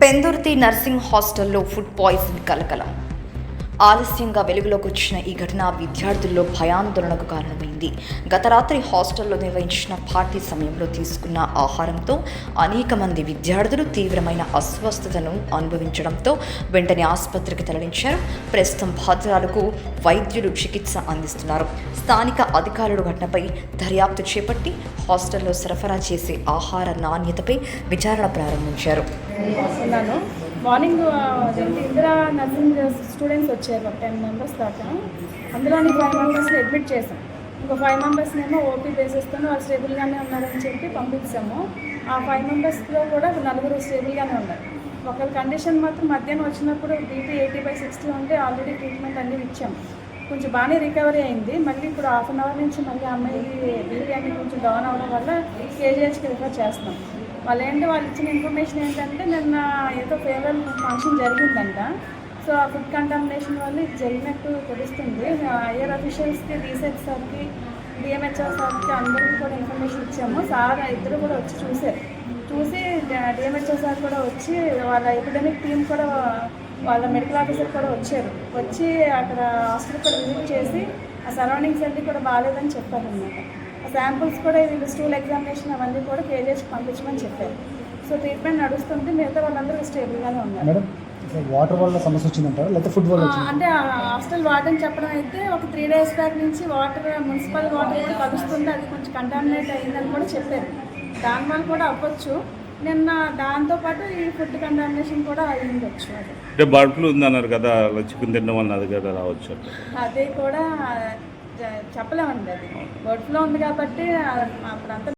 Pendurthi nursing హాస్టల్లో food poison కలకలం ఆలస్యంగా వెలుగులోకి వచ్చిన ఈ ఘటన విద్యార్థుల్లో భయాందోళనకు కారణమైంది. గత రాత్రి హాస్టల్లో నిర్వహించిన పార్టీ సమయంలో తీసుకున్న ఆహారంతో అనేక మంది విద్యార్థులు తీవ్రమైన అస్వస్థతను అనుభవించడంతో వెంటనే ఆసుపత్రికి తరలించారు. ప్రస్తుతం భద్రాలకు వైద్యులు చికిత్స అందిస్తున్నారు. స్థానిక అధికారులు ఘటనపై దర్యాప్తు చేపట్టి హాస్టల్లో సరఫరా చేసే ఆహార నాణ్యతపై విచారణ ప్రారంభించారు. మార్నింగ్ అదేంటి ఇందిరా నర్సింగ్ స్టూడెంట్స్ వచ్చారు ఒక టెన్ మెంబర్స్ దాకా. అందులోని ఫైవ్ మెంబర్స్ని అడ్మిట్ చేసాం ఇంకో ఫైవ్ మెంబర్స్ని ఏమో ఓపీ బేసిస్తూ వాళ్ళు స్టేబుల్గానే ఉన్నారని చెప్పి పంపించాము. ఆ ఫైవ్ మెంబర్స్లో కూడా నలుగురు స్టేబుల్గానే ఉన్నారు. ఒకరి కండిషన్ మాత్రం మధ్యాహ్నం వచ్చినప్పుడు బీపీ ఎయిటీ బై సిక్స్టీ ఉంటే ఆల్రెడీ ట్రీట్మెంట్ అన్నీ ఇచ్చాము కొంచెం బాగానే రికవరీ అయింది. మళ్ళీ ఇప్పుడు హాఫ్ అన్ అవర్ నుంచి మళ్ళీ అమ్మాయి బీపీ అనేది కొంచెం డౌన్ అవ్వడం వల్ల కేజీహెచ్కి రిఫర్ చేస్తాం వాళ్ళు ఏంటి వాళ్ళు ఇచ్చిన ఇన్ఫర్మేషన్ ఏంటంటే నిన్న ఏదో ఫేవర్ ఫంక్షన్ జరిగిందంట. సో ఆ ఫుడ్ కంటామినేషన్ వల్ల ఇది జరిగినట్టు తెలుస్తుంది. ఐఆర్ అఫీషియల్స్కి రీసెర్చ్ సార్కి డిఎంహెచ్ఓ సార్కి అందరికీ కూడా ఇన్ఫర్మేషన్ ఇచ్చాము. సార్ ఇద్దరు కూడా వచ్చి చూశారు. చూసి డిఎంహెచ్ఓ సార్ కూడా వచ్చి వాళ్ళ ఎపిడమిక్ టీం కూడా వాళ్ళ మెడికల్ ఆఫీసర్ కూడా వచ్చారు. వచ్చి అక్కడ హాస్పిటల్ కూడా విజిట్ చేసి ఆ సరౌండింగ్స్ అన్నీ కూడా బాగాలేదని చెప్పారనమాట శాంపుల్స్ కూడా వీళ్ళు స్టూల్ ఎగ్జామినేషన్ అవన్నీ కూడా కేజీహెచ్కి పంపించమని చెప్పారు. సో ట్రీట్మెంట్ నడుస్తుంది మిగతా వాళ్ళందరూ స్టేబుల్గానే ఉన్నారు. వాటర్ వల్ల సమస్య వచ్చిందంటారా? లేకపోతే ఫుడ్ వల్ల అంటే ఆ హాస్టల్ వార్డెన్ చెప్పడం అయితే ఒక త్రీ డేస్ బ్యాక్ నుంచి వాటర్ మున్సిపల్ వాటర్ కూడా కలుస్తుంది అది కొంచెం కంటామినేట్ అయిందని కూడా చెప్పారు. దానివల్ల కూడా అవ్వచ్చు. నిన్న దాంతోపాటు ఈ ఫుడ్ కంటామినేషన్ కూడా అయ్యిండొచ్చు అది అంటే బర్డ్ ఫ్లూ ఉందన్నారు కదా చికెన్ తినడం వల్ల అది కదా రావచ్చు అంటే అదే కూడా చెప్పలేమండి అది. బర్డ్ ఫ్లో ఉంది కాబట్టి అప్పుడంతా